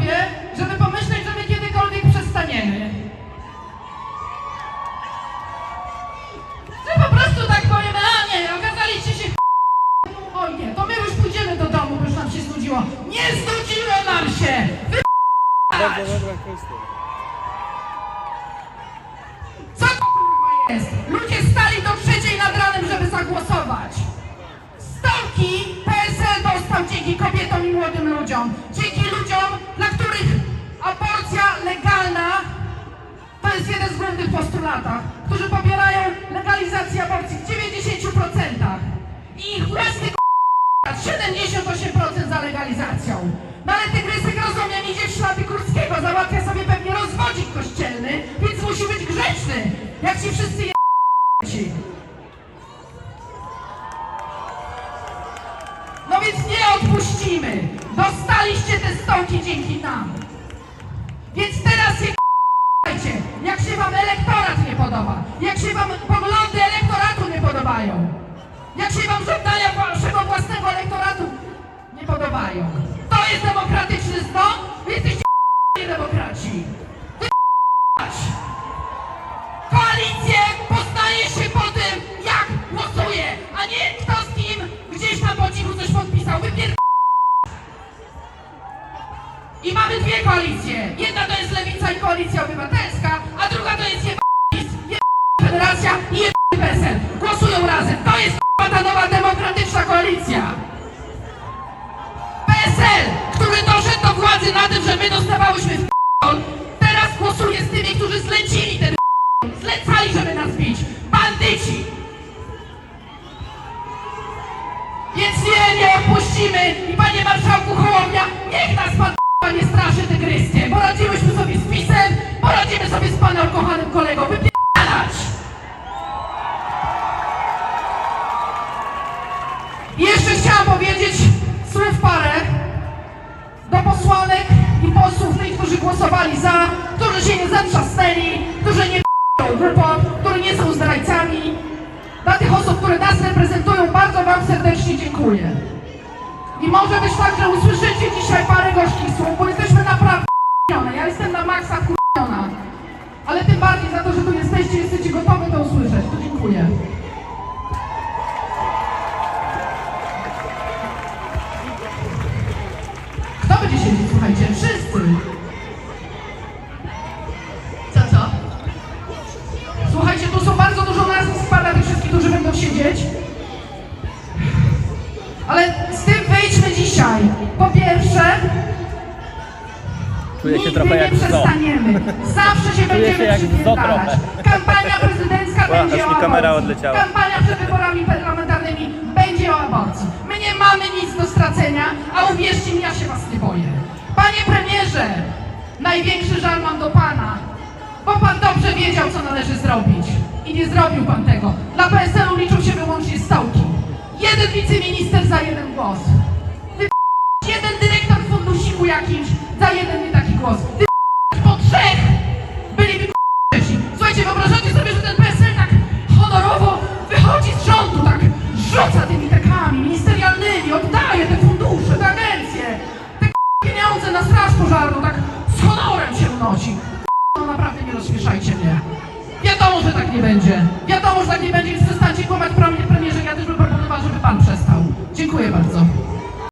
sobie, żeby pomyśleć, że my kiedykolwiek przestaniemy. Że po prostu tak powiem, a nie, okazaliście się oj nie, to my już pójdziemy do domu, bo już nam się znudziło. Nie znudziło nam się! Wy Co to kurwa jest? Ludzie stali do trzeciej nad ranem, żeby zagłosować. Stołki PSL dostał dzięki kobietom i młodym ludziom. Jeden z głównych postulatów, którzy popierają legalizację aborcji w 90%. I ich własny k***a 78% za legalizacją. No ale tygrysek rozumiem idzie w ślady Kurskiego, załatwia sobie pewnie rozwodzik kościelny, więc musi być grzeczny, jak ci wszyscy je... No więc nie odpuścimy. Dostaliście te stołki dzięki nam. Jak się wam poglądy elektoratu nie podobają, jak się wam żądania waszego własnego elektoratu nie podobają, to jest demokratyczny zgon? Wy jesteście demokraci. Wy***ać. Koalicję poznaje się po tym, jak głosuje, a nie kto z kim gdzieś tam po cichu coś podpisał. Wypier... I mamy dwie koalicje. Jedna to jest Lewica i Koalicja Obywatelska, my dostawałyśmy w teraz głosuje z tymi, którzy zlecili ten. Zlecali, żeby nas bić. Bandyci. Więc nie, nie odpuścimy i panie marszałku Hołownia, niech nas pan nie straszy tygryskiem. Poradziłyśmy sobie z PiSem, poradzimy sobie z panem kochanym kolegą. Wypierdalać! Jeszcze chciałam powiedzieć głosowali za, którzy się nie zatrzasnęli, którzy nie głupot, którzy nie są zdrajcami. Dla tych osób, które nas reprezentują, bardzo Wam serdecznie dziękuję. I może być tak, że usłyszycie dzisiaj parę gorzkich słów, bo jesteśmy naprawdę k***one. Ja jestem na maksa k***ona. Ale tym bardziej za to, że tu jesteście, jesteście gotowi to usłyszeć. To dziękuję. Kto będzie siedzieć, słuchajcie? Wszyscy. Siedzieć. Ale z tym wyjdźmy dzisiaj. Po pierwsze, Czuję się nigdy trochę nie jak w zoo. przestaniemy. Zawsze się Czuję się będziemy jak w zoo przypierdalać. trochę. Kampania prezydencka Ła, będzie aż o mi kamera aborcji. odleciała. Kampania przed wyborami parlamentarnymi będzie o aborcji. My nie mamy nic do stracenia, a uwierzcie mi, ja się was nie boję. Panie premierze, największy żal mam do pana, bo pan dobrze wiedział, co należy zrobić. I nie zrobił pan tego. Dla PSL-u liczą się wyłącznie stołki. Jeden wiceminister za jeden głos. Wy jeden dyrektor fundusiku jakimś za jeden nie taki głos. Wiadomo, że tak nie będzie. Wiadomo, że tak nie będzie, więc przestańcie kłamać premierze. Ja też bym proponowała, żeby pan przestał. Dziękuję bardzo.